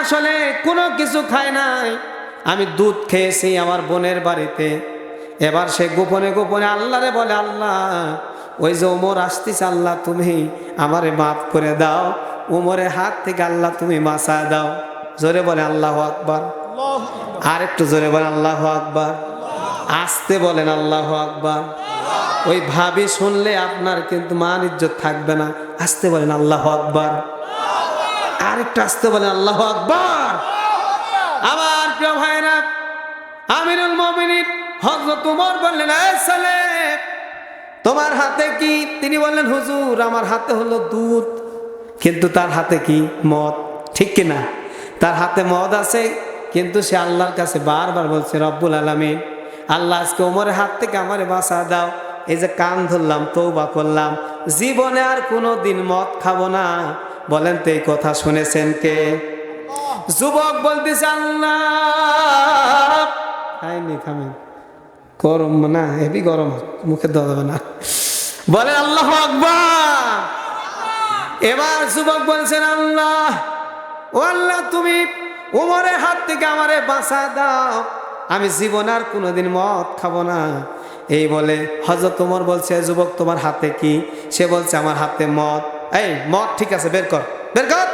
আসলে কোনো কিছু খায় নাই। আমি দুধ খেয়েছি আমার বোনের বাড়িতে। এবার সে গোপনে গোপনে আল্লাহরে বলে, আল্লাহ, ওই যে ওমর আসতিস আল্লাহ তুমি আমারে মাফ করে দাও। ওমরের হাত থেকে আল্লাহ তুমি মাসা দাও। জোরে বলে, আল্লাহ আকবার। আর একটু জোরে বলে, আল্লাহ আকবার। আসতে বলেন, আল্লাহ আকবার। ওই ভাবি শুনলে আপনার কিন্তু মান ইজ্জত থাকবে না। আসতে বলেন, আল্লাহ আকবার। আর আসতে বলেন, আল্লাহ আকবার। আমার প্রিয় ভাইরা আমিরুল মমিনিন হজরত উমর বললেন, "এ ছেলে তোমার হাতে কি? তিনি বললেন, হুজুর, আমার হাতে হলো দুধ, কিন্তু তার হাতে কি মদ? ঠিক কিনা তার হাতে মদ আছে, কিন্তু সে আল্লাহর কাছে বারবার বলছে, রব্বুল আলমিন, আল্লাহ আজকে ওমরের হাত থেকে আমার বাসা দাও। এই যে কান ধরলাম তৌবা করলাম, জীবনে আর কোনো দিন মদ খাব না। বলেন তো এই কথা শুনেছেন কে? যুবক বলতেছে, আল্লাহ! খাইনি থামেন গরম না, হেভি গরম মুখে দেওয়া না। বলে, আল্লাহ এবার যুবক বলছেন, আল্লাহ! ও আল্লাহ, তুমি উমরের হাত থেকে আমারে বাঁচা দাও। আমি জীবন আর কোনোদিন মদ খাব না। এই বলে হজরত উমর বলছে যুবক, তোমার হাতে কি? সে বলছে, আমার হাতে মদ এই, মদ ঠিক আছে, বের কর। বের কর।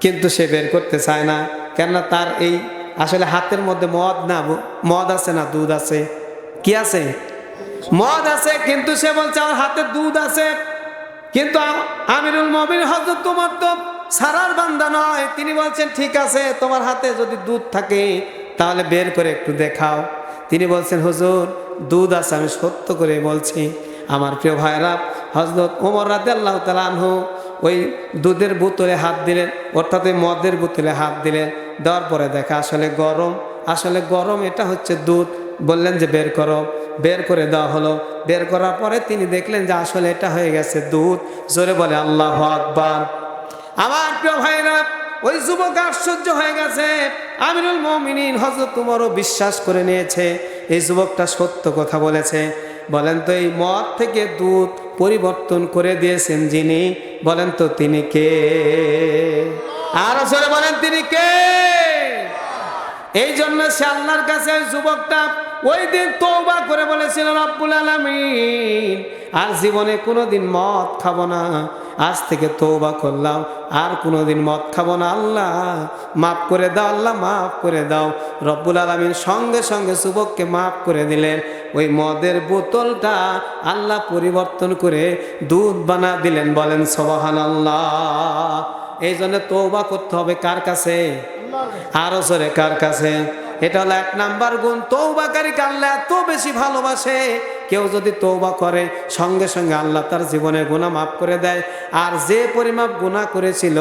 কিন্তু সে বের করতে চায় না, কেননা তার এই আসলে হাতের মধ্যে মদ না মদ আছে না, দুধ আছে। কি আছে? মদ আছে, কিন্তু সে বলছে, আমার হাতে দুধ আছে। কিন্তু আমিরুল মবিন হজরত তোমার তো সারার বান্দা নয়। তিনি বলছেন, ঠিক আছে, তোমার হাতে যদি দুধ থাকে, তাহলে বের করে একটু দেখাও। তিনি বলছেন, হুজুর, দুধ আছে, আমি সত্য করে বলছি। আমার প্রিয় ভাইরা হজরত ওমর রাতে আল্লাহ তালানহু ওই দুধের বোতলে হাত দিলেন, অর্থাৎ ওই মদের বোতলে হাত দিলেন। দেওয়ার পরে দেখা আসলে গরম আসলে গরম এটা হচ্ছে দুধ। বললেন যে, বের করো। বের করে দেওয়া হলো। বের করার পরে তিনি দেখলেন যে, আসলে এটা হয়ে গেছে দুধ। জোরে বলে, আল্লাহ আকবার। আমার প্রিয় ভাইরা ওই যুবক আশ্চর্য হয়ে গেছে। আমিরুল মমিনিন হজরত তোমারও বিশ্বাস করে নিয়েছে। এই যুবকটা সত্য কথা বলেছে। বলেন তো, এই মদ থেকে দুধ পরিবর্তন করে দিয়েছেন যিনি, বলেন তো তিনি কে? আর আসলে বলেন তিনি কে? এই জন্য সে আল্লাহর কাছে যুবকটা ওই দিন তৌবা করে বলেছিল, রব্বুল আলমিন, আর জীবনে কোনোদিন মদ খাব না। আজ থেকে তৌবা করলাম, আর কোনোদিন মদ খাব না। আল্লাহ, মাফ করে দাও, আল্লাহ মাফ করে দাও। রব্বুল আলমিন সঙ্গে সঙ্গে যুবককে মাফ করে দিলেন। ওই মদের বোতলটা আল্লাহ পরিবর্তন করে দুধ বানা দিলেন, বলেন সবাহান এই জন্য তৌবা করতে হবে কার কাছে? আরও জোরে, কার কাছে? এটা হলো এক নাম্বার গুণ। তৌবাকারীকে আল্লাহ এত বেশি ভালোবাসে? কেউ যদি তৌবা করে, সঙ্গে সঙ্গে আল্লাহ তার জীবনে গুণা মাফ করে দেয়। আর যে পরিমাপ গুণা করেছিল,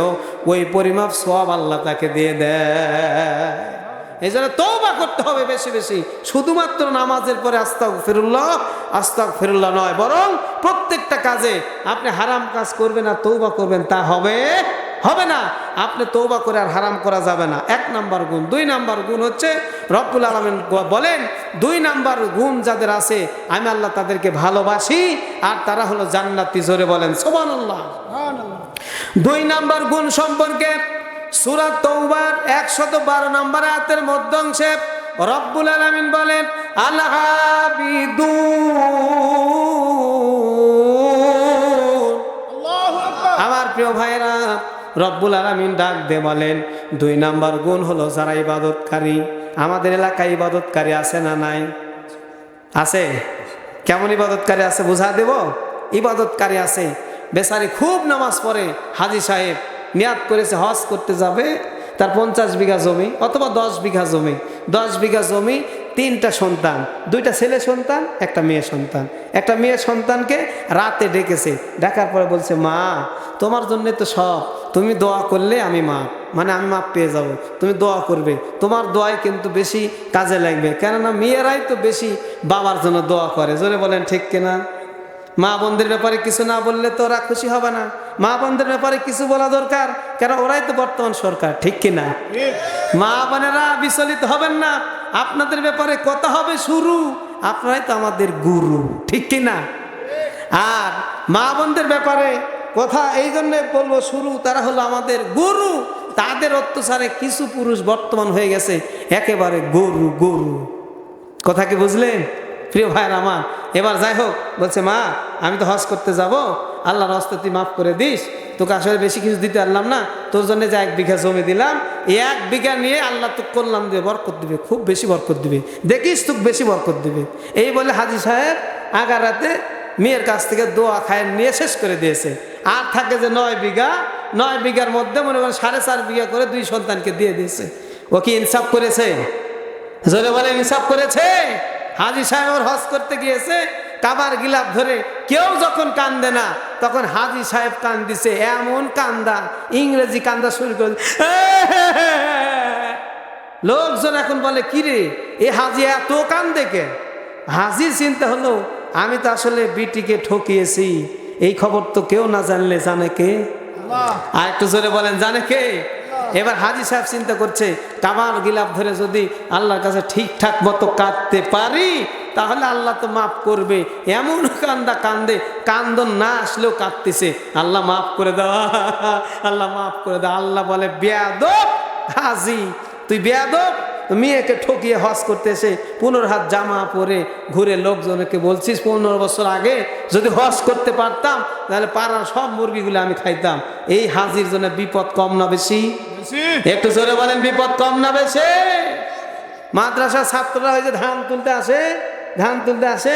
ওই পরিমাপ সব আল্লাহ তাকে দিয়ে দেয়। এই জন্য তৌবা করতে হবে বেশি বেশি। শুধুমাত্র নামাজের পরে আস্তাক ফিরুল্লাহ আস্তাক ফিরুল্লাহ নয়, বরং প্রত্যেকটা কাজে আপনি হারাম কাজ করবেন আর তৌবা করবেন, তা হবে হবে না। আপনি তৌবা করে আর হারাম করা যাবে না। এক নাম্বার গুণ। দুই নাম্বার গুণ হচ্ছে, রব্বুল আলমিন বলেন, দুই নাম্বার গুণ যাদের আছে, আমি আল্লাহ তাদেরকে ভালোবাসি, আর তারা হলো জান্নাতি, জোরে বলেন সোবান দুই নাম্বার গুণ সম্পর্কে সুরাত তৌবার একশত বারো নম্বর আয়াতের মধ্যাংশে রব্বুল আলমিন বলেন আল্লাহ আমার প্রিয় ভাইরা রব্বুল আলমিন ডাক দে বলেন দুই নাম্বার গুণ হলো যারা ইবাদতকারী। আমাদের এলাকায় ইবাদতকারী আছে না নাই? আছে। কেমন ইবাদতকারী আছে বুঝা দেব? ইবাদতকারী আছে। বেচারি খুব নামাজ পড়ে হাজি সাহেব নিয়াত করেছে, হজ করতে যাবে, তার পঞ্চাশ বিঘা জমি অথবা দশ বিঘা জমি। দশ বিঘা জমি, তিনটা সন্তান। দুইটা ছেলে সন্তান, একটা মেয়ে সন্তান। একটা মেয়ে সন্তানকে রাতে ডেকেছে। ডাকার পরে বলছে, মা, তোমার জন্য তো সব। তুমি দোয়া করলে আমি মা মানে আমি মাপ পেয়ে যাব। তুমি দোয়া করবে। তোমার দোয়াই কিন্তু বেশি কাজে লাগবে। কেননা মেয়েরাই তো বেশি বাবার জন্য দোয়া করে। জোরে বলেন, ঠিক কিনা? মা বোনদের ব্যাপারে কিছু না বললে তো ওরা খুশি হবে না। মা বোনদের ব্যাপারে কিছু বলা দরকার, কেন ওরাই তো বর্তমান সরকার, ঠিক কিনা মা বোনেরা বিচলিত হবেন না। আপনাদের ব্যাপারে কথা হবে শুরু। আপনারাই তো আমাদের গুরু, ঠিক কিনা আর মা বোনদের ব্যাপারে কথা এই জন্যে বলব শুরু, তারা হলো আমাদের গুরু। তাদের অত্যাচারে কিছু পুরুষ বর্তমান হয়ে গেছে, একেবারে গরু গরু। কথা কি বুঝলেন? প্রিয় ভাইয়ের আমার, এবার যাই হোক, বলছে, মা, আমি তো হজ করতে যাব, আল্লাহর হস্তে তুই মাফ করে দিস, তোকে আসলে বেশি কিছু দিতে পারলাম না, তোর জন্য যে এক বিঘা জমি দিলাম, এই এক বিঘা নিয়ে আল্লাহ তো করলাম দিয়ে বরকত দিবে, খুব বেশি বরকত দিবে, দেখিস তোকে বেশি বরকত দিবে। এই বলে হাজি সাহেব আগারাতে মেয়ের কাছ থেকে দোয়া খায় নিয়ে শেষ করে দিয়েছে। আর থাকে যে নয় বিঘা, নয় বিঘার মধ্যে মনে করেন সাড়ে চার বিঘা করে দুই সন্তানকে দিয়ে দিয়েছে। ও কি ইনসাফ করেছে? জোরে বলে ইনসাফ করেছে? হাজি সাহেব ওর হজ করতে গিয়েছে কাবার গিলাপ ধরে কেউ যখন কান্দে না তখন হাজি সাহেব কান দিছে এমন কান্দা ইংরেজি কান্দা শুরু করে লোকজন এখন বলে কিরে এ হাজি এত কান্দে কে? হাজির চিন্তা হলো আমি তো আসলে বিটিকে ঠকিয়েছি এই খবর তো কেউ না জানলে জানে কে? আর একটু জোরে বলেন জানে কে? এবার হাজি সাহেব চিন্তা করছে কাবার গিলাপ ধরে যদি আল্লাহর কাছে ঠিকঠাক মতো কাঁদতে পারি, তাহলে আল্লাহ তো মাফ করবে। এমন কান্দা কান্দে, কান্দন না আসলেও কাঁদতেছে। আল্লাহ মাফ করে দাও, আল্লাহ মাফ করে দাও। আল্লাহ বলে, বেয়াদব হাজি, তুই বেয়াদব? মেয়েকে ঠকিয়ে হজ করতে এসে পনেরো হাত জামা পরে ঘুরে লোকজনকে বলছিস, পনেরো বছর আগে যদি হজ করতে পারতাম, তাহলে পাড়ার সব মুরগিগুলো আমি খাইতাম। এই হাজির জন্য বিপদ কম না বেশি? একটু জোরে বলেন, বিপদ কম না বেশি? মাদ্রাসার ছাত্ররা হয়েছে ধান তুলতে আসে, ধান তুলতে আসে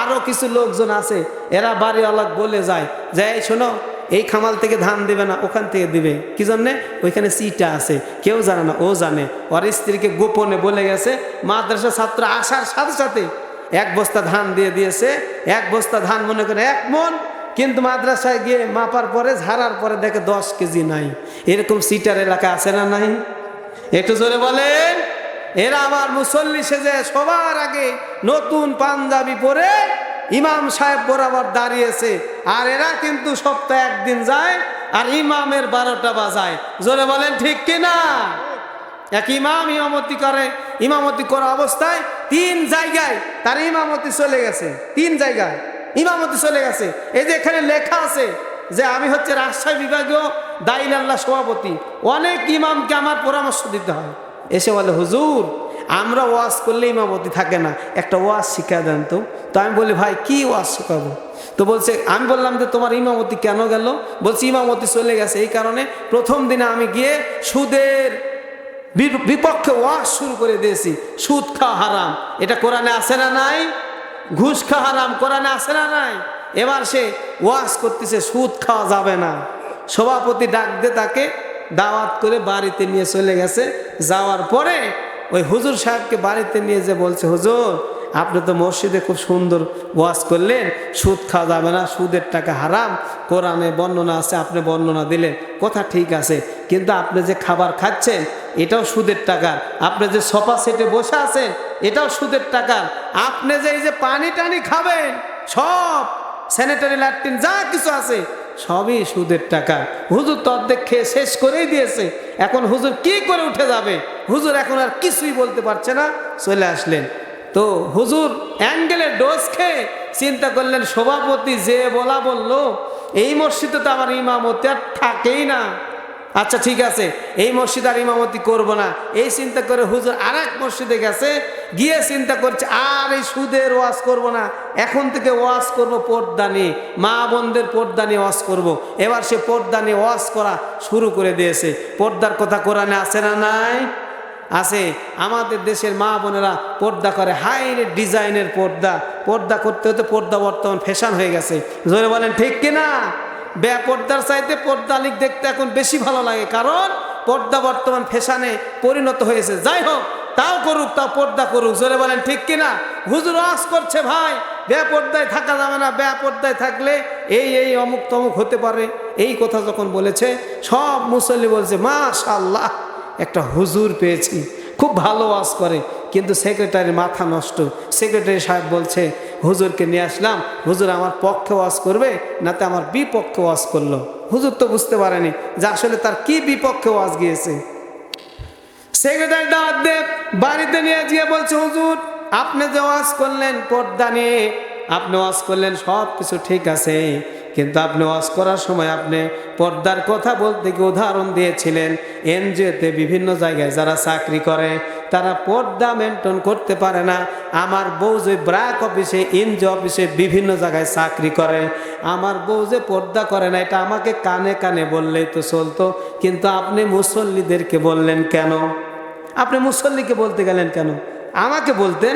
আরও কিছু লোকজন আছে, এরা বাড়িওয়ালা বলে যায় যে, এই শোনো, এই খামাল থেকে ধান দেবে না, ওখান থেকে দিবে। কি জন্যে? ওইখানে সিটা আছে, কেউ জানে না, ও জানে। ওর স্ত্রীকে গোপনে বলে গেছে, মাদ্রাসা ছাত্র আসার সাথে সাথে এক বস্তা ধান দিয়ে দিয়েছে, এক বস্তা ধান মনে করে এক মন কিন্তু মাদ্রাসায় গিয়ে মাপার পরে, ঝাড়ার পরে দেখে দশ কেজি নাই। এরকম সিটার এলাকা আছে না নাই? একটু জোরে বলেন। এরা আমার মুসল্লি সেজে সবার আগে নতুন পাঞ্জাবি পরে ইমাম সাহেব বরাবর দাঁড়িয়েছে। আর এরা কিন্তু সপ্তাহে একদিন যায় আর ইমামের বারোটা বাজায়। জোরে বলেন, ঠিক কিনা? এক ইমাম ইমামতি করে, ইমামতি করা অবস্থায় তিন জায়গায় তার ইমামতি চলে গেছে। তিন জায়গায়। ইমামতি চলে গেছে। এই যে এখানে লেখা আছে যে আমি হচ্ছে রাজশাহী বিভাগীয় দাইল আল্লাহ সভাপতি। অনেক ইমামকে আমার পরামর্শ দিতে হয়। এসে বলে, হুজুর, আমরা ওয়াজ করলে ইমামতি থাকে না। একটা ওয়াজ শিখা দেন তো। তো আমি বলি, ভাই, কি ওয়াজ শেখাবো? তো বলছে, আমি বললাম যে, তোমার ইমামতি কেন গেল? বলছি, ইমামতি চলে গেছে এই কারণে প্রথম দিনে আমি গিয়ে সুদের বিপক্ষে ওয়াজ শুরু করে দিয়েছি। সুদ খাওয়া হারাম। এটা কোরআনে আছে না নাই? ঘুষ খাওয়া হারাম কোরআনে আছে না নাই? এবার সে ওয়াজ করতেছে, সুদ খাওয়া যাবে না। সভাপতি ডাক দে তাকে দাওয়াত করে বাড়িতে নিয়ে চলে গেছে। যাওয়ার পরে ওই হুজুর সাহেবকে বাড়িতে নিয়ে যে বলছে, হুজুর, আপনি তো মসজিদে খুব সুন্দর ওয়াজ করলেন। সুদ খাওয়া যাবে না, সুদের টাকা হারাম। কোরআনে বর্ণনা আছে, আপনি বর্ণনা দিলেন। কথা ঠিক আছে, কিন্তু আপনি যে খাবার খাচ্ছেন, এটাও সুদের টাকার আপনি যে সোফা সেটে বসে আছেন এটাও সুদের টাকা। আপনি যে এই যে পানি টানি খাবেন, সব স্যানিটারি ল্যাট্রিন, যা কিছু আছে, সবই সুদের টাকা। হুজুর তো অর্ধেক খেয়ে শেষ করেই দিয়েছে। এখন হুজুর কি করে উঠে যাবে? হুজুর এখন আর কিছুই বলতে পারছে না। চলে আসলেন। তো হুজুর অ্যাঙ্গেলের ডোজ খেয়ে চিন্তা করলেন, সভাপতি যে বলা বলল, এই মসজিদে তো আমার ইমামতি আর থাকেই না। আচ্ছা ঠিক আছে। এই মসজিদ আর ইমামতি করব না। এই চিন্তা করে হুজুর আর এক মসজিদে গেছে, গিয়ে চিন্তা করছে, আর এই সুদের ওয়াজ করব না। এখন থেকে ওয়াজ করব পর্দা নিয়ে, মা বোনদের পর্দা নিয়ে ওয়াজ করব। এবার সে পর্দা নিয়ে ওয়াজ করা শুরু করে দিয়েছে। পর্দার কথা কোরআনে আছে না নাই? আছে। আমাদের দেশের মা বোনেরা পর্দা করে। হাইরে ডিজাইনের পর্দা। পর্দা করতে হতে পর্দা বর্তমান ফ্যাশন হয়ে গেছে। জোরে বলেন, ঠিক কিনা? বেপর্দার চাইতে পর্দা লিক দেখতে এখন বেশি ভালো লাগে। কারণ পর্দা বর্তমান ফ্যাশনে পরিণত হয়েছে। যাই হোক, তাও করুক, তাও পর্দা করুক। জোরে বলেন, ঠিক কিনা? হুজুর আস করছে, ভাই, বেপর্দায় থাকা যাবে না। বেপর্দায় থাকলে এই এই, অমুক তমুক হতে পারে। এই কথা যখন বলেছে, সব মুসল্লি বলছে মাশাল্লাহ একটা হুজুর পেয়েছি। খুব ভালো ওয়াজ করে। কিন্তু সেক্রেটারি মাথা নষ্ট। সেক্রেটারি সাহেব বলছে হুজুরকে নিয়ে আসলাম, হুজুর আমার পক্ষে ওয়াজ করবে, নাতে আমার বিপক্ষে ওয়াজ করল। হুজুর তো বুঝতে পারেনি যে আসলে তার কি বিপক্ষে ওয়াজ গিয়েছে। সেক্রেটারি দাওয়াত দে, বাড়িতে নিয়ে গিয়ে বলছে, হুজুর, আপনি যে ওয়াজ করলেন পর্দা নিয়ে, আপনি ওয়াজ করলেন, সব কিছু ঠিক আছে। কিন্তু আপনি ওয়াজ করার সময় আপনি পর্দার কথা বলতে গিয়ে উদাহরণ দিয়েছিলেন। এনজিওতে বিভিন্ন জায়গায় যারা চাকরি করে তারা পর্দা মেনটেন করতে পারে না। আমার বউ যে ব্রাক অফিসে এনজিও অফিসে বিভিন্ন জায়গায় চাকরি করে। আমার বউ যে পর্দা করে না, এটা আমাকে কানে কানে বললেই তো চলতো। কিন্তু আপনি মুসল্লিদেরকে বললেন কেন? আপনি মুসল্লিকে বলতে গেলেন কেন? আমাকে বলতেন,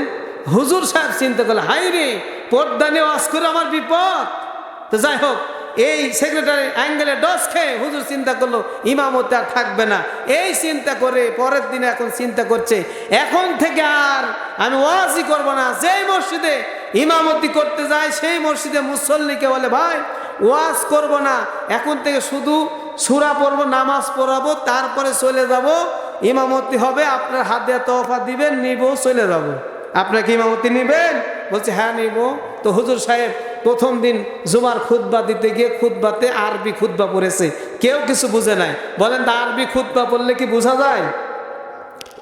হুজুর সাহেব চিন্তা করলে হাই রে পর্দা নিয়ে করে আমার বিপদ। তো যাই হোক এই সেক্রেটারি অ্যাঙ্গেলে ডস খেয়ে হুজুর চিন্তা করল, ইমামতে আর থাকবে না। এই চিন্তা করে পরের দিনে এখন চিন্তা করছে, এখন থেকে আর আমি ওয়াজই করব না। যেই মসজিদে ইমামতি করতে যায়, সেই মসজিদে মুসল্লিকে বলে, ভাই, ওয়াজ করব না। এখন থেকে শুধু সুরা পড়ব, নামাজ পড়াবো, তারপরে চলে যাব। ইমামতি হবে, আপনার হাতে তোফা দিবেন, নিব, চলে যাব। আপনার কি ইমামতি নিবেন? বলছে হ্যাঁ নিব। তো হুজুর সাহেব প্রথম দিন জুমার খুতবা দিতে গিয়ে খুতবাতে আরবি খুতবা পড়েছে। কেউ কিছু বুঝে নাই। বলেন, তা আরবি খুতবা পড়লে কি বোঝা যায়?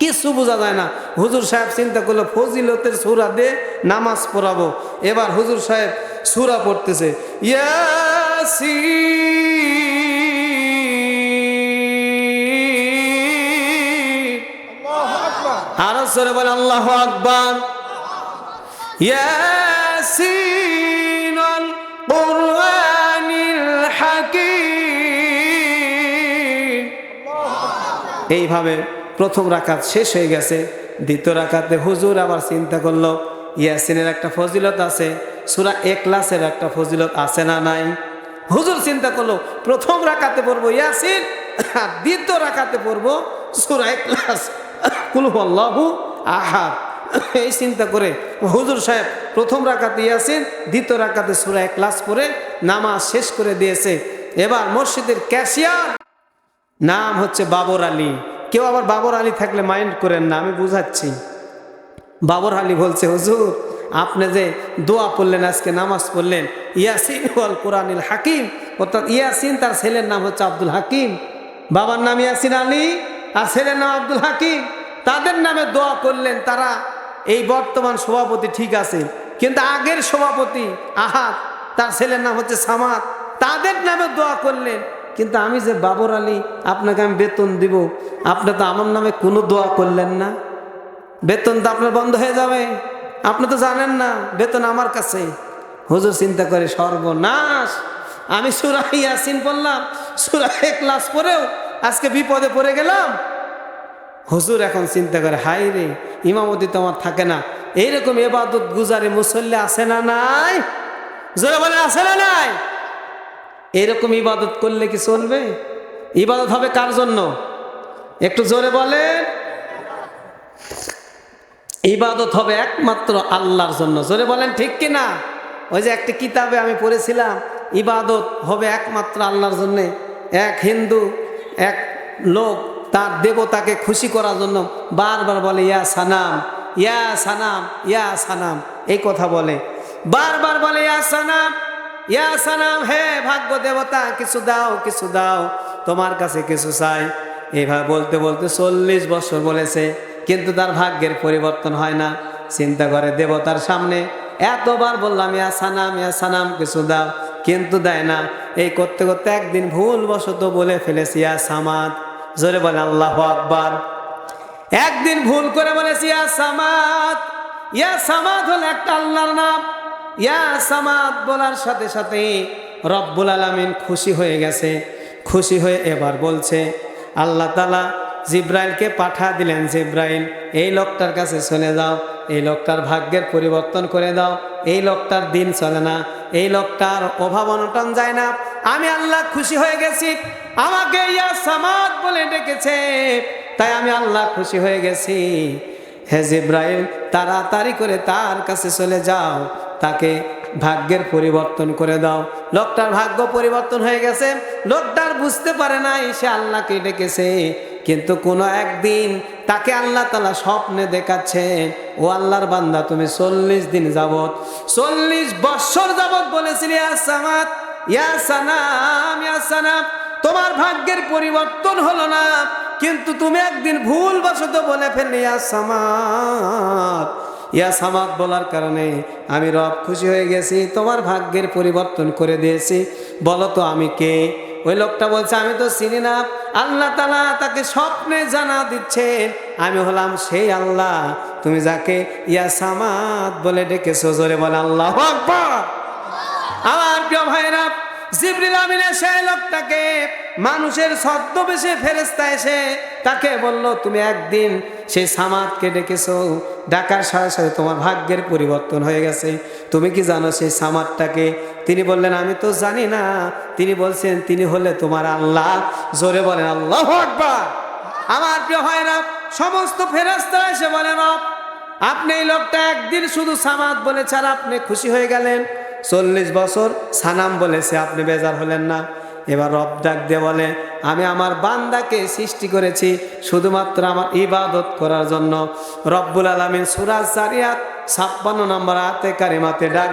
কিছু বোঝা যায় না। হুজুর সাহেব চিন্তা করল, ফজিলতের সুরা দিয়ে নামাজ পড়াবো। এবার হুজুর সাহেব সুরা পড়তেছে। ইয়াসিন। আরও সরে বলে আল্লাহ আকবর। ইয়াসিন। কুরআনিল হাকিম। এইভাবে প্রথম রাকাত শেষ হয়ে গেছে, দ্বিতীয় রাকাতে হুজুর আবার চিন্তা করল, ইয়াসিনের একটা ফজিলত আছে, সুরা একলাসের একটা ফজিলত আছে না নাই? হুজুর চিন্তা করল, প্রথম রাকাতে পড়ব ইয়াসিন, আর দ্বিতীয় রাকাতে পড়ব সুরা একলাস কুলহু আহাদ। এই চিন্তা করে হুজুর সাহেব প্রথম রাকাতে ইয়াসিন, দ্বিতীয় রাকাতে সুরা ক্লাস করে নামাজ শেষ করে দিয়েছে। এবার মসজিদের ক্যাশিয়ার, নাম হচ্ছে বাবর আলী। কেউ আবার বাবর আলী থাকলে মাইন্ড করেন না, আমি বুঝাচ্ছি। বাবর আলী বলছে, হুজুর, আপনি যে দোয়া পড়লেন, আজকে নামাজ পড়লেন, ইয়াসিন ওয়াল কোরআনিল হাকিম। অর্থাৎ ইয়াসিন, তার ছেলের নাম হচ্ছে আব্দুল হাকিম। বাবার নাম ইয়াসিন আলী, আর ছেলের নাম আব্দুল হাকিম। তাদের নামে দোয়া করলেন তারা এই বর্তমান সভাপতি ঠিক আছে, কিন্তু আগের সভাপতি আহাত তার ছেলের নাম হচ্ছে সামাদ, তাদের নামে দোয়া করলেন, কিন্তু আমি যে বাবর আলী, আপনাকে আমি বেতন দিব, আপনি তো আমার নামে কোনো দোয়া করলেন না। বেতন তো আপনার বন্ধ হয়ে যাবে, আপনি তো জানেন না, বেতন আমার কাছে। হুজুর চিন্তা করে সর্বনাশ, আমি সুরা ইয়াসিন পড়লাম সুরা ক্লাস পড়েও আজকে বিপদে পড়ে গেলাম। হুজুর এখন চিন্তা করে হাই রে, ইমামতি তো আমার থাকে না। এইরকম এবাদত গুজারে মুসল্লি আছে না নাই? জোরে বলে আছে না নাই? এরকম ইবাদত করলে কি চলবে? ইবাদত হবে কার জন্য? একটু জোরে বলেন। ইবাদত হবে একমাত্র আল্লাহর জন্য। জোরে বলেন, ঠিক কি না? ওই যে একটি কিতাবে আমি পড়েছিলাম, ইবাদত হবে একমাত্র আল্লাহর জন্যে। এক হিন্দু, এক লোক তার দেবতাকে খুশি করার জন্য বারবার বলে, ইয়া সানাম ইয়া সানাম ইয়া সানাম। এই কথা বলে। বারবার বলে, ইয়া সানাম ইয়া সানাম, হে ভাগ্য দেবতা, কিছু দাও কিছু দাও, তোমার কাছে কিছু চাই। এইভাবে বলতে বলতে চল্লিশ বছর বলেছে, কিন্তু তার ভাগ্যের পরিবর্তন হয় না। চিন্তা করে দেবতার সামনে, এতবার বললাম, ইয়া সানাম ইয়া সানাম, কিছু দাও। কিন্তু দেয় না। এই করতে করতে একদিন ভুল বশত বলে ফেলেছি, ইয়া সামাদ জোরে বলে আল্লাহ আকবার। একদিন ভুল করে বলেছি, ইয়া সামাদ ইয়া সামাদ হল একটা আল্লাহর নাম। ইয়া সামাদ বলার সাথে সাথে রব্বুল আলমিন খুশি হয়ে গেছে। খুশি হয়ে এবার বলছে, আল্লাহ তালা জিব্রাইলকে পাঠা দিলেন জিব্রাইল, এই লোকটার কাছে চলে যাও। এই লোকটার ভাগ্যের পরিবর্তন করে দাও। এই লোকটার দিন চলে না। এই লোকটার অভাব অনটন যায় না। আমি আল্লাহ খুশি হয়ে গেছি। আমাকে ইয়া সামাদ বলে ডেকেছে। তাই আমি আল্লাহ খুশি হয়ে গেছি। হে জিব্রাইল, তাড়াতাড়ি করে তার কাছে চলে যাও। তাকে ভাগ্যের পরিবর্তন করে দাও। লোকটার ভাগ্য পরিবর্তন হয়ে গেছে। লোকটার বুঝতে পারে নাই সে আল্লাহকে ডেকেছে। কিন্তু কোনো একদিন তাকে আল্লাহ তালা স্বপ্নে দেখাচ্ছে, ও আল্লাহর বান্দা, তুমি চল্লিশ দিন যাবত চল্লিশ বৎসর যাবত বলেছিলে, ইয়া সামাত ইয়া সানাম ইয়া সানাম, তোমার ভাগ্যের পরিবর্তন হলো না, কিন্তু তুমি একদিন ভুল বশত বলে ফেললে, ইয়া সামাত ইয়া সামাত বলার কারণে আমি রব খুশি হয়ে গেছি, তোমার ভাগ্যের পরিবর্তন করে দিয়েছি, বলো তো আমি কে? ওই লোকটা বলছে, আমি তো চিনি না। আল্লাহ তালা তাকে স্বপ্নে জানা দিচ্ছেন আমি হলাম সেই আল্লাহ। তুমি যাকে ইয়া সামাদ বলে ডেকেছো, জোরে বলে আল্লাহ আমার প্রিয় ভাইরা জিবরিল আমিনের সেই লোকটাকে মানুষের ছদ্মবেশে ফেরেস্তা এসে তাকে বলল, তুমি একদিন সেই সামাদকে ডেকেছো। ডাকার সাথে সাথে তোমার ভাগ্যের পরিবর্তন হয়ে গেছে। তুমি কি জানো সেই সামাদটাকে তিনি বললেন আমি তো জানি না। তিনি বলছেন তিনি হলে তোমার আল্লাহ। জোরে বলেন আল্লাহ আমার প্রিয় হয় না সমস্ত ফেরেস্তা এসে বলেন "রব, আপনি এই লোকটা একদিন শুধু সামাদ বলেছে আর আপনি খুশি হয়ে গেলেন। চল্লিশ বছর সানাম বলেছে আপনি বেজার হলেন না। এবার রব ডাক দিয়ে বলে আমি আমার বান্দাকে সৃষ্টি করেছি শুধুমাত্র আমার ইবাদত করার জন্য। রব্বুল আলমিন সুরাজ জারিয়াত ছাপ্পান্ন নম্বর হাতে কারিমাতে ডাক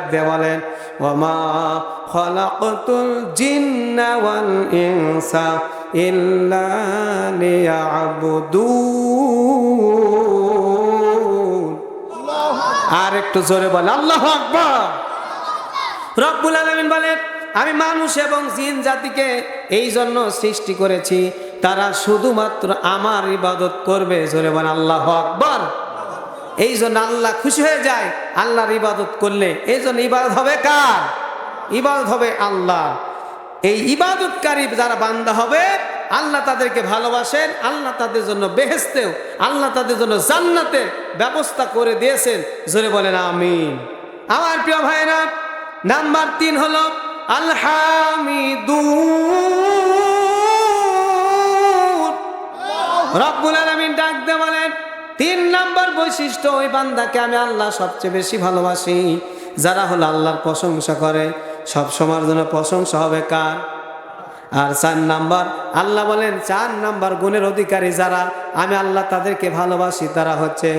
লিয়াবুদুন। আর একটু জোরে বলে আল্লাহ আকবার। আলমিন বলেন, আমি মানুষ এবং জিন জাতিকে এই জন্য সৃষ্টি করেছি। তারা শুধুমাত্র আমার ইবাদত করবে। জোরে বলে আল্লাহ আকবার। এই জন্য আল্লাহ খুশি হয়ে যায়। আল্লাহর ইবাদত করলে। এই জন্য ইবাদত হবে কার? ইবাদত হবে আল্লাহ। এই ইবাদতকারী যারা বান্দা হবে, আল্লাহ তাদেরকে ভালোবাসেন, আল্লাহ তাদের জন্য বেহেস্তেও আল্লাহ তাদের জন্য জান্নাতে ব্যবস্থা করে দিয়েছেন। জোরে বলেন আমিন। আমার প্রিয় ভাইরা নাম্বার তিন হলো, আলহামিদুর। রব্বুল আলামিন ডাক দিয়ে বলেন তিন নাম্বার বৈশিষ্ট্য, ওই বান্দাকে আমি আল্লাহ সবচেয়ে বেশি ভালোবাসি। যারা হলো আল্লাহর প্রশংসা করে, সব সময়ের জন্য প্রশংসা হবে কার? আর চার নাম্বার, আল্লাহ বলেন, চার নাম্বার গুণের অধিকারী যারা, আমি আল্লাহ তাদেরকে ভালোবাসি, তারা হচ্ছে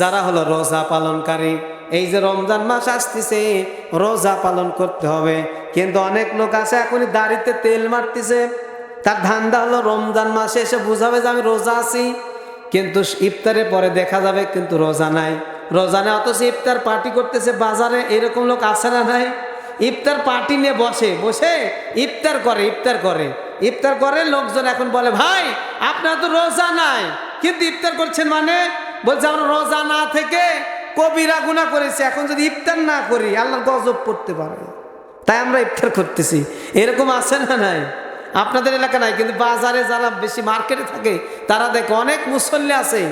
যারা হলো রোজা পালনকারী এই যে রমজান মাস আসতেছে, রোজা পালন করতে হবে। কিন্তু অনেক লোক আছে এখনই দাড়িতে তেল মারতেছে। তার ধান্দা হলো রমজান মাসে এসে বুঝাবে যে আমি রোজা আছি। কিন্তু ইফতারের পরে দেখা যাবে কিন্তু রোজা নাই। রোজা নেই অথচ ইফতার পার্টি করতেছে বাজারে, এরকম লোক আছে না নাই? ইফতার পার্টি নিয়ে বসে বসে ইফতার করে ইফতার করে। ইফতার করে লোকজন এখন বলে, ভাই, আপনার তো রোজা নাই। কিন্তু ইফতার করছেন মানে? বলছে, আমরা রোজা না থেকে কবিরা গুণা করেছি, এখন যদি ইফতার না করি, আল্লাহর গজব পড়তে পারে। তাই আমরা ইফতার করতেছি। এরকম আছে না নাই? আপনাদের এলাকা নাই, কিন্তু বাজারে যারা বেশি মার্কেটে থাকে, তারা দেখে অনেক মুসল্লি আছে,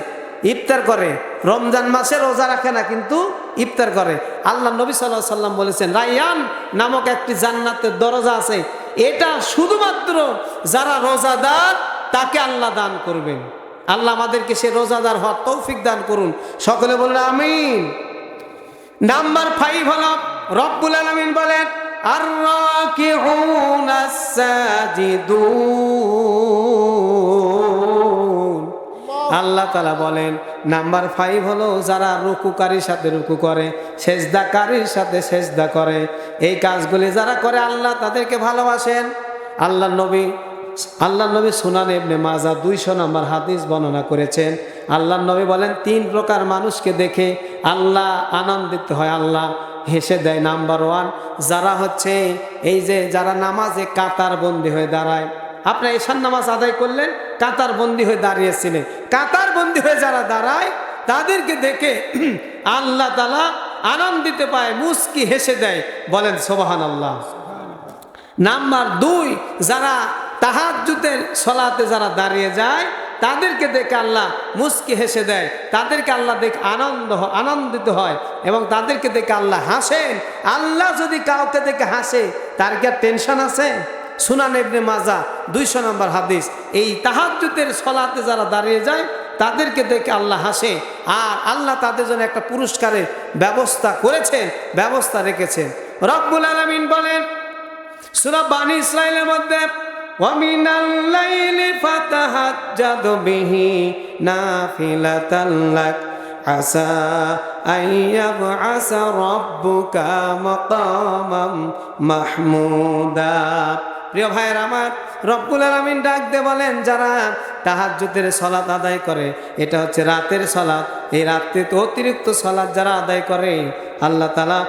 ইফতার করে। রমজান মাসে রোজা রাখে না, কিন্তু ইফতার করে। আল্লাহ নবী সাল্লাহ সাল্লাম বলেছেন, রাইয়ান নামক একটি জান্নাতের দরজা আছে। এটা শুধুমাত্র যারা রোজাদার, তাকে আল্লাহ দান করবেন। আল্লাহ আমাদেরকে সে রোজাদার হওয়ার তৌফিক দান করুন। সকলে বলুন আমিন। নাম্বার ফাইভ হল রব্বুল আলমিন বলেন আর আল্লাহ। তালা বলেন নাম্বার ফাইভ হলো যারা রুকুকারীর সাথে রুকু করে সেজদাকারীর সাথে সেজদা করে। এই কাজগুলি যারা করে আল্লাহ তাদেরকে ভালোবাসেন। আল্লাহ নবী আল্লাহ নবী সুনান এবনে মাজা দুইশো নম্বর হাদিস বর্ণনা করেছেন। আল্লাহ নবী বলেন, তিন প্রকার মানুষকে দেখে আল্লাহ আনন্দিত হয়, আল্লাহ হেসে দেয়। নাম্বার ওয়ান, যারা হচ্ছে এই যে যারা নামাজে কাতার বন্দি হয়ে দাঁড়ায়। আপনার এশার নামাজ আদায় করলেন, কাতার বন্দি হয়ে দাঁড়িয়েছিলেন। কাতার বন্দি হয়ে যারা দাঁড়ায়, তাদেরকে দেখে আল্লাহ তালা আনন্দিত পায় মুস্কি হেসে দেয়। বলেন সোবাহান আল্লাহ নাম্বার দুই, যারা তাহাজুতের সলাতে যারা দাঁড়িয়ে যায়, তাদেরকে দেখে আল্লাহ মুস্কি হেসে দেয়। তাদেরকে আল্লাহ দেখে আনন্দ আনন্দিত হয় এবং তাদেরকে দেখে আল্লাহ হাসেন। আল্লাহ যদি কাউকে দেখে হাসে, তার কি আর টেনশন আছে? সুনান ইবনে মাজা, দুইশো নম্বর হাদিস। এই তাহাজুতের সলাতে যারা দাঁড়িয়ে যায়, তাদেরকে দেখে আল্লাহ হাসে। আর আল্লাহ তাদের জন্য একটা পুরস্কারের ব্যবস্থা করেছেন, ব্যবস্থা রেখেছেন। রব্বুল আলমিন বলেন, সুরা বানি ইসরায়েলের মধ্যে ومن الليل فتهجد به نافلة لك عسى أن يبعث ربك مقاما محمودا প্রিয় ভাইয়ের আমার রব্বুল আলমিন ডাক দে বলেন যারা তাহাজ্জুদের সলাত আদায় করে এটা হচ্ছে রাতের সলাত এই রাত্রিতে অতিরিক্ত সালাদ যারা আদায় করে আল্লাহ তালা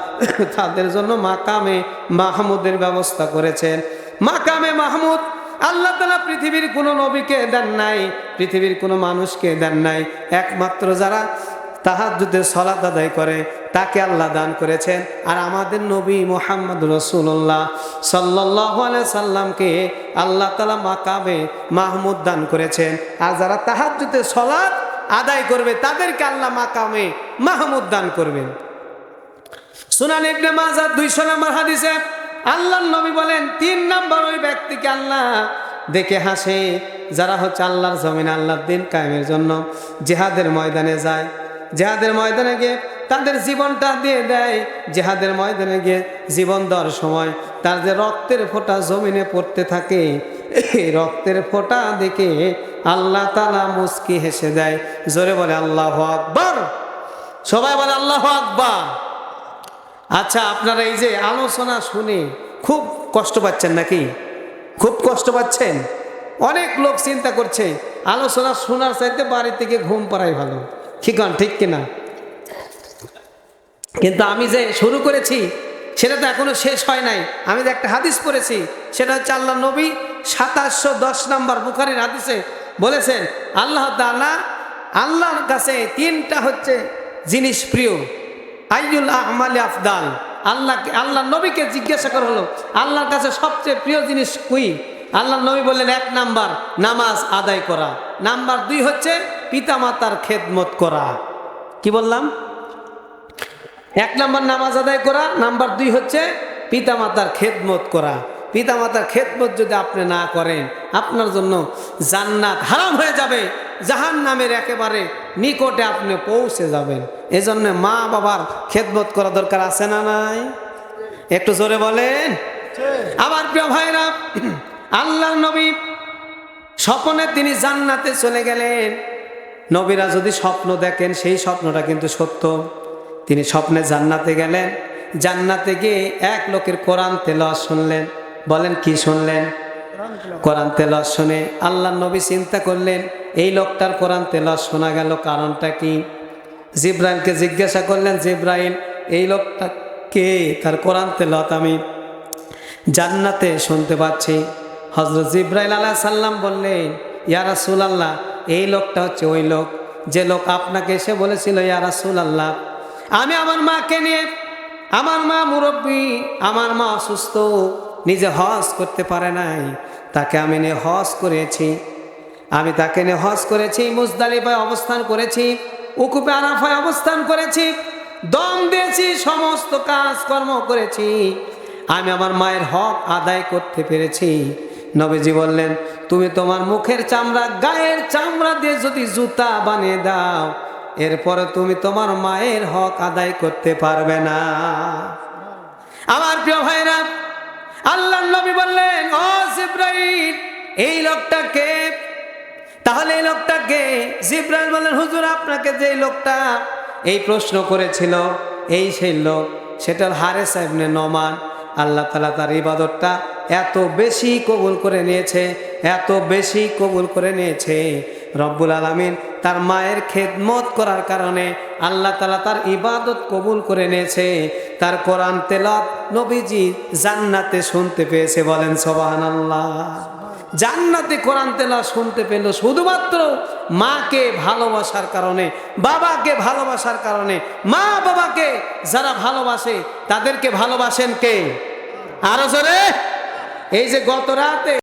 তাদের জন্য মাকামে মাহমুদের ব্যবস্থা করেছেন মাকামে মাহমুদ আল্লাহ তালা পৃথিবীর কোনো নবীকে দেন নাই, পৃথিবীর কোনো মানুষকে দেন নাই। একমাত্র যারা তাহাজুদের সলাত আদায় করে, তাকে আল্লাহ দান করেছেন। আর আমাদের নবী মোহাম্মদ রসুল্লাহ সাল্লাহ সাল্লামকে আল্লাহ তালা মাকাবে মাহমুদ দান করেছেন। আর যারা তাহাজুদের সলাৎ আদায় করবে, তাদেরকে আল্লাহ মাকামে মাহমুদ দান করবেন। সুনান ইবনে মাজা দুইশো নম্বর হাদিসে আল্লাহ নবী বলেন, তিন নম্বর ওই ব্যক্তিকে আল্লাহ দেখে হাসে, যারা হচ্ছে আল্লাহর জমিন আল্লাহর দিন কায়েমের জন্য জেহাদের ময়দানে যায়। জেহাদের ময়দানে গিয়ে তাদের জীবনটা দিয়ে দেয়। জেহাদের ময়দানে গিয়ে জীবন দেওয়ার সময় তার যে রক্তের ফোঁটা জমিনে পড়তে থাকে, এই রক্তের ফোঁটা দেখে আল্লাহ তালা মুস্কি হেসে দেয়। জোরে বলে, আল্লাহ আকবর। সবাই বলে, আল্লাহ আকবর। আচ্ছা আপনারা এই যে আলোচনা শুনে খুব কষ্ট পাচ্ছেন নাকি? খুব কষ্ট পাচ্ছেন? অনেক লোক চিন্তা করছে, আলোচনা শোনার চাইতে বাড়ি থেকে ঘুম পাড়াই ভালো। ঠিক ঠিক কিনা কিন্তু আমি যে শুরু করেছি, সেটা তো এখনও শেষ হয় নাই। আমি যে একটা হাদিস পড়েছি, সেটা হচ্ছে আল্লাহ নবী সাতাশশো দশ নম্বর বুখারির হাদিসে বলেছেন, আল্লাহ আল্লাহর কাছে তিনটা হচ্ছে জিনিস প্রিয়। আইউল আহমালি আফদাল? আল্লাহকে, আল্লাহ নবীকে জিজ্ঞাসা করা হলো, আল্লাহর কাছে সবচেয়ে প্রিয় জিনিস কুই? আল্লাহ নবী বললেন, এক নাম্বার, নামাজ আদায় করা। নাম্বার দুই হচ্ছে, পিতামাতার খেদমত করা। কি বললাম? এক নাম্বার নামাজ আদায় করা, নাম্বার দুই হচ্ছে, পিতামাতার খেদমত করা। পিতামাতার খেদমত যদি আপনি না করেন, আপনার জন্য জান্নাত হারাম হয়ে যাবে জাহান নামের একেবারে নিকটে আপনি পৌঁছে যাবেন। এজন্য মা বাবার খেদমত করা দরকার আছে না নাই? একটু জোরে বলেন। আবার প্রিয় ভাইরা আল্লাহ নবী স্বপ্নে তিনি জান্নাতে চলে গেলেন। নবীরা যদি স্বপ্ন দেখেন, সেই স্বপ্নটা কিন্তু সত্য। তিনি স্বপ্নে জান্নাতে গেলেন। জান্নাতে গিয়ে এক লোকের কোরআন তেলাওয়াত শুনলেন। বলেন, কি শুনলেন? কোরআন তেলাওয়াত শুনে আল্লাহ নবী চিন্তা করলেন, এই লোকটার কোরআন তেলাওয়াত শোনা গেল কারণটা কি? জিব্রাইলকে জিজ্ঞাসা করলেন, জিব্রাইল, এই লোকটা কে? তার কোরআন তেলাওয়াত আমি জান্নাতে শুনতে পাচ্ছি। হজরত জিব্রাইল আলাহ সাল্লাম বললেন, ইয়া রাসূল আল্লাহ এই লোকটা হচ্ছে ওই লোক। যে লোক আপনাকে এসে বলেছিল, ইয়া রাসূল আল্লাহ আমি আমার মাকে নিয়ে, আমার মা মুরব্বী, আমার মা অসুস্থ নিজে হজ করতে পারে নাই। তাকে আমি নিয়ে হজ করেছি। আমি তাকে নিয়ে হজ করেছি, মুজদালিফায় অবস্থান করেছি উকুপে আরাফায় অবস্থান করেছি, দম দিয়েছি, সমস্ত কাজকর্ম করেছি। আমি আমার মায়ের হক আদায় করতে পেরেছি। নবীজি বললেন, তুমি তোমার মুখের চামড়া, গায়ের চামড়া দিয়ে যদি জুতা বানিয়ে দাও, এরপরে তুমি তোমার মায়ের হক আদায় করতে পারবে না। আমার প্রিয় ভাইরা আল্লাহ নবী বললেন, ও জিব্রাইল, এই লোকটাকে তাহলে এই লোকটাকে জিব্রাইল বললেন, হুজুর, আপনাকে যে লোকটা এই প্রশ্ন করেছিল, এই সেই লোক সেটার হারে সাহেবনে নমান। আল্লাহ তালা তার ইবাদতটা এত বেশি কবুল করে নিয়েছে, এত বেশি কবুল করে নিয়েছে। রব্বুল আলমিন তার মায়ের খেদমত করার কারণে আল্লাহ তালা তার ইবাদত কবুল করে নিয়েছে। তার কোরআন তেলাত নবীজি জান্নাতে শুনতে পেয়েছে বলেন সবাহান আল্লাহ জান্নাতে কোরআন তেলা শুনতে পেল শুধুমাত্র মাকে ভালোবাসার কারণে, বাবাকে ভালোবাসার কারণে। মা বাবাকে যারা ভালোবাসে, তাদেরকে ভালোবাসেন কে? আরও জোরে? এই যে গত রাতে